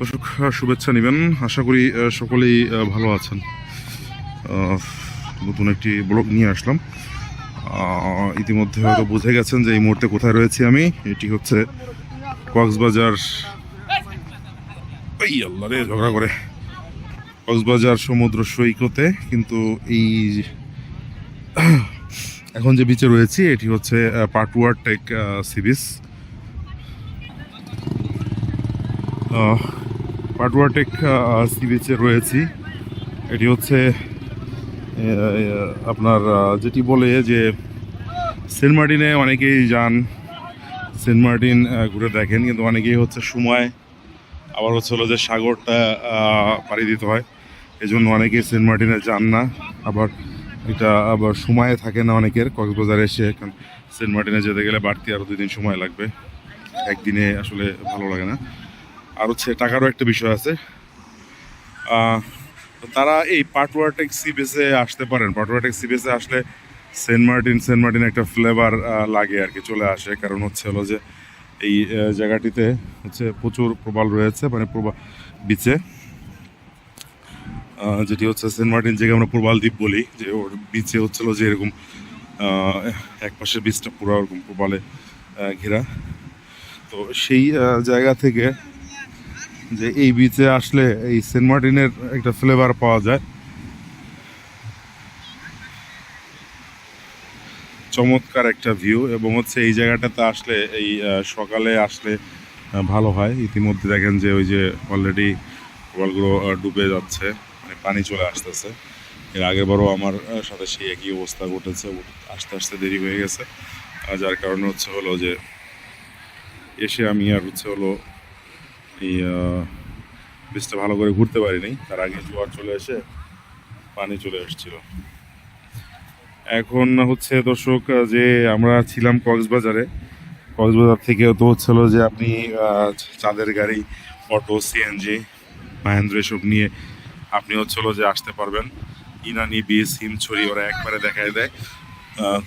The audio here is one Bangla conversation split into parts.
দর্শক শুভেচ্ছা নেবেন। আশা করি সকলেই ভালো আছেন। নতুন একটি ব্লগ নিয়ে আসলাম। ইতিমধ্যে হয়তো বুঝে গেছেন যে এই মুহূর্তে কোথায় রয়েছি আমি। এটি হচ্ছে কক্সবাজার। এই আল্লাহ রে, ঝগড়া করে। কক্সবাজার সমুদ্র সৈকতে, কিন্তু এই এখন যে বিচে রয়েছি, এটি হচ্ছে Patuartek sea beach Patuartek sea বিচে রয়েছি। এটি হচ্ছে আপনার যেটি বলে যে সেন্ট মার্টিনে অনেকেই যান, সেন্ট মার্টিন ঘুরে দেখেন, কিন্তু অনেকেই হচ্ছে সময়, আবার হচ্ছে হলো যে সাগরটা পাড়ি দিতে হয়। এই জন্য অনেকেই সেন্ট মার্টিনে যান না, আবার এটা আবার সময় থাকে না অনেকের। কক্সবাজারে এসে কারণ সেন্ট মার্টিনে যেতে গেলে বাড়তি আরও দুই দিন সময় লাগবে। একদিনে আসলে ভালো লাগে না। আর হচ্ছে টাকারও একটা বিষয় আছে। তারা এই পাটওয়ারটেক সি বেসে আসতে পারেন। পাটওয়ারটেক সি বেসে আসলে সেন্ট মার্টিন সেন্ট মার্টিন একটা ফ্লেভার লাগে আর কি, চলে আসে। কারণ হচ্ছে হলো যে এই জায়গাটিতে হচ্ছে প্রচুর প্রবাল রয়েছে মানে প্রবাল বিচে। যেটি হচ্ছে সেন্ট মার্টিন যেকে আমরা প্রবাল দ্বীপ বলি, যে ওর বিচে হচ্ছিল যে এরকম এক পাশে বিচটা পুরো ওরকম প্রবালে ঘেরা। তো সেই জায়গা থেকে যে এই বিচে আসলে এই সেন্ট মার্টিনের একটা ফ্লেভার পাওয়া যায়। চমৎকার একটা ভিউ এবং হচ্ছে এই জায়গাটাতে আসলে এই সকালে আসলে ভালো হয়। ইতিমধ্যে দেখেন যে ওই যে অলরেডি আহ, ডুবে যাচ্ছে মানে পানি চলে আসতেছে। এর আগের বারও আমার সাথে সেই একই অবস্থা ঘটেছে। আস্তে আস্তে দেরি হয়ে গেছে। যার কারণে হচ্ছে হলো যে এসে আমি আর হচ্ছে হলো এই বীজটা ভালো করে ঘুরতে পারিনি। তার আগে জোয়ার চলে এসে পানি চলে এসেছিল এখন হচ্ছে দর্শক যে আমরা ছিলাম কক্সবাজারে, কক্সবাজার থেকে তো হচ্ছিল যে আপনি চাঁদের গাড়ি, অটো সিএনজি মাহেন্দ্র এসব নিয়ে আপনি হচ্ছিল যে আসতে পারবেন। ইনানি বিচ হিমছড়ি, ওরা একবারে দেখায় দেয়।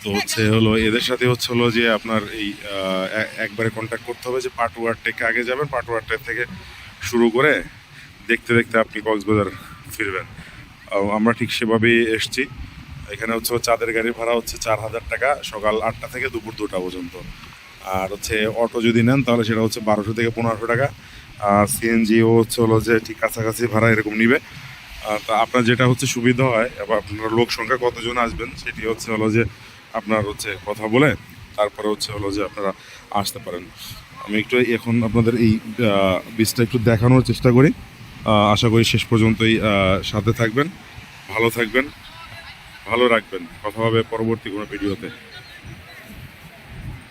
তো হচ্ছে হলো, এদের সাথে হচ্ছে হলো যে আপনার এই একবারে কন্ট্যাক্ট করতে হবে যে পাটুয়ার থেকে আগে যাবেন পাটুয়ার থেকে শুরু করে দেখতে দেখতে আপনি কক্সবাজার ফিরবেন। আমরা ঠিক সেভাবেই এসছি। এখানে হচ্ছে চাঁদের গাড়ির ভাড়া হচ্ছে চার হাজার টাকা, সকাল আটটা থেকে দুপুর দুটা পর্যন্ত। আর হচ্ছে অটো যদি নেন, তাহলে সেটা হচ্ছে বারোশো থেকে পনেরোশো টাকা। আর সিএনজিও হচ্ছে হলো যে ঠিক কাছাকাছি ভাড়া এরকম নিবে। তা আপনার যেটা হচ্ছে সুবিধা হয়, এবার আপনার লোক সংখ্যা কতজন আসবেন সেটি হচ্ছে হলো যে আপনার হচ্ছে কথা বলে তারপরে হচ্ছে হলো যে আপনারা আসতে পারেন। আমি একটু এখন আপনাদের এই বীজটা একটু দেখানোর চেষ্টা করি। আশা করি শেষ পর্যন্তই সাথে থাকবেন, ভালো থাকবেন, ভালো রাখবেন। কথা হবে পরবর্তী কোনো ভিডিওতে।